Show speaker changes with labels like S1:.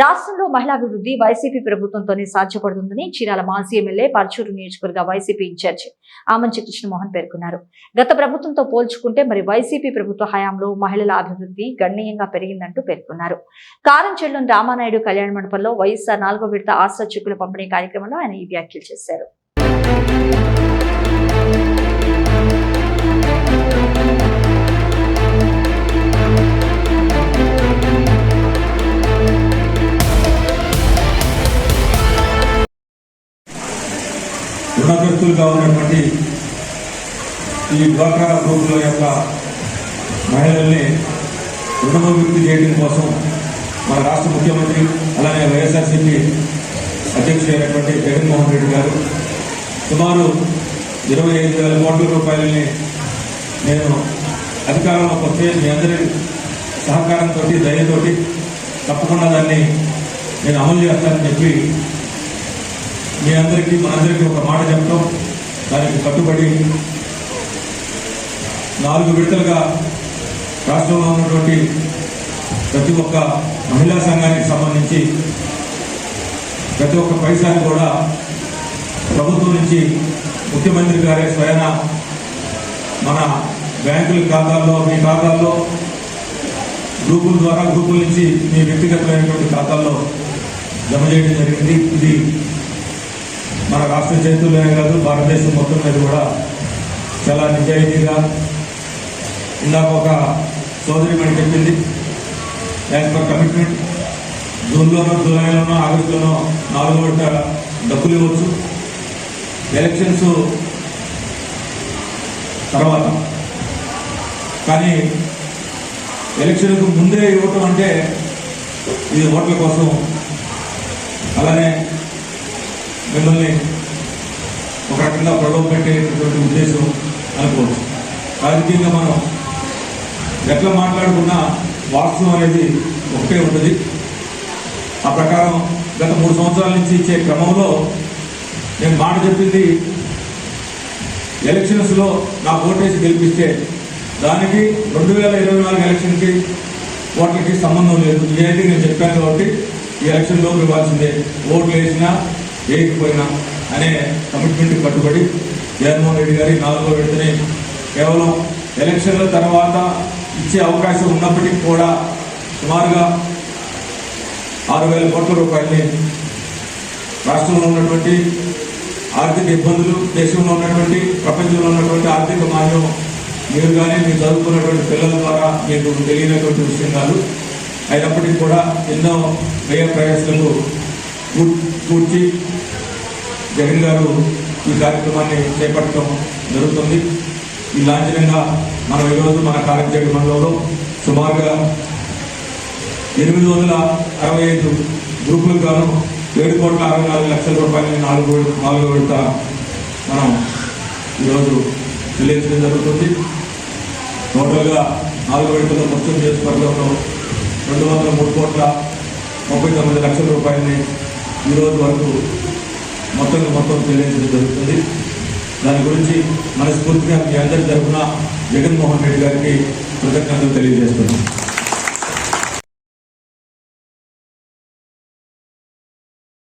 S1: రాష్ట్రంలో మహిళాభివృద్ధి వైసీపీ ప్రభుత్వంతోనే సాధ్యపడుతుందని చీరాల మాజీ ఎమ్మెల్యే పరచూరు నియోజకవర్గ వైసీపీ ఇన్ఛార్జ్ ఆమంచి కృష్ణమోహన్ పేర్కొన్నారు. గత ప్రభుత్వంతో పోల్చుకుంటే మరి వైసీపీ ప్రభుత్వ హయాంలో మహిళల అభివృద్ధి గణనీయంగా పెరిగిందంటూ పేర్కొన్నారు. కారంచెల్లోని రామానాయుడు కళ్యాణ మండపంలో వైఎస్ఆర్ నాలుగో విడత ఆశా చెక్కుల పంపిణీ కార్యక్రమంలో ఆయన ఈ వ్యాఖ్యలు చేశారు.
S2: రుణగ్రస్తులుగా ఉన్నటువంటి ఈ డ్వాక్రా గ్రూపుల యొక్క మహిళల్ని రుణముక్తి చేయడం కోసం మన రాష్ట్ర ముఖ్యమంత్రి అలానే వైఎస్ఆర్సీపీ అధ్యక్షుడైనటువంటి జగన్మోహన్ రెడ్డి గారు సుమారు ఇరవై ఐదు వేల కోట్ల రూపాయలని నేను అధికారంలోకి వస్తే మీ అందరి సహకారంతో ధైర్యంతో తప్పకుండా దాన్ని నేను అమలు చేస్తానని చెప్పి మీ అందరికీ మనందరికీ ఒక మాట చెప్తాం దానికి కట్టుబడి నాలుగు విడతలుగా రాష్ట్రంలో ఉన్నటువంటి ప్రతి ఒక్క మహిళా సంఘానికి సంబంధించి ప్రతి ఒక్క పైసాని కూడా ప్రభుత్వం నుంచి ముఖ్యమంత్రి గారే స్వయాన మన బ్యాంకుల ఖాతాల్లో మీ ఖాతాల్లో గ్రూపుల ద్వారా గ్రూపుల నుంచి మీ వ్యక్తిగతమైనటువంటి ఖాతాల్లో జమ చేయడం జరిగింది. ఇది మన రాష్ట్ర చేతుల్లోనే కాదు భారతదేశం మొత్తం మీద కూడా చాలా నిజాయితీగా ఇందాక ఒక సోదరి మనకి చెప్పింది యాజ్ పర్ కమిట్మెంట్ జూన్లోనో జూలైలోనో ఆగస్టులోనో నాలుగు విడత డబ్బులు ఇవ్వచ్చు. ఎలక్షన్స్ తర్వాత. కానీ ఎలక్షన్కు ముందే ఇవ్వటం అంటే ఇది ఓట్ల కోసం అలానే మిమ్మల్ని ఒక రకంగా ప్రలోభ పెట్టేటటువంటి ఉద్దేశం అనుకోవచ్చు. రాజకీయంగా మనం ఎట్లా మాట్లాడుకున్నా వాస్తవం అనేది ఒకటే ఉంటుంది. ఆ ప్రకారం గత మూడు సంవత్సరాల నుంచి ఇచ్చే క్రమంలో నేను మాట చెప్పింది ఎలక్షన్స్లో నా ఓటేసి గెలిపిస్తే దానికి రెండు వేల ఇరవై నాలుగు ఎలక్షన్కి ఓట్లకి సంబంధం లేదు. ఇదైతే నేను చెప్పాను కాబట్టి ఈ ఎలక్షన్లో ఇవ్వాల్సిందే. ఓట్లు వేసినా వేయకపోయినా అనే కమిట్మెంట్ కట్టుబడి జగన్మోహన్ రెడ్డి గారి నాలుగో విడతనే కేవలం ఎలక్షన్ల తర్వాత ఇచ్చే అవకాశం ఉన్నప్పటికీ కూడా సుమారుగా ఆరు వేల కోట్ల రూపాయలని రాష్ట్రంలో ఉన్నటువంటి ఆర్థిక ఇబ్బందులు దేశంలో ఉన్నటువంటి ప్రపంచంలో ఉన్నటువంటి ఆర్థిక మాన్యం మీరు కానీ మీరు చదువుకున్నటువంటి పిల్లల ద్వారా మీకు తెలియనటువంటి విషయం కాదు. అయినప్పటికీ కూడా ఎన్నో వ్యయ ప్రయాసాలకు పూర్తి జగన్ గారు ఈ కార్యక్రమాన్ని చేపట్టడం జరుగుతుంది. ఈ లాంఛనంగా మనం ఈరోజు మన కార్యక్రమ మండలంలో సుమారుగా ఎనిమిది వందల అరవై ఐదు గ్రూపులకు గాను ఏడు కోట్ల అరవై నాలుగు లక్షల రూపాయలని నాలుగు నాలుగు విడత మనం ఈరోజు చెల్లించడం జరుగుతుంది. టోటల్గా నాలుగు విడతల మొత్తం నియోజకవర్గంలో రెండు వందల మూడు కోట్ల ముప్పై తొమ్మిది లక్షల రూపాయలని ఈరోజు వరకు మొత్తం మొత్తం చెల్లించడం జరుగుతుంది. దాని గురించి మనస్ఫూర్తిగా మీ అందరి తరఫున జగన్మోహన్ రెడ్డి గారికి కృతజ్ఞతలు తెలియజేస్తున్నాను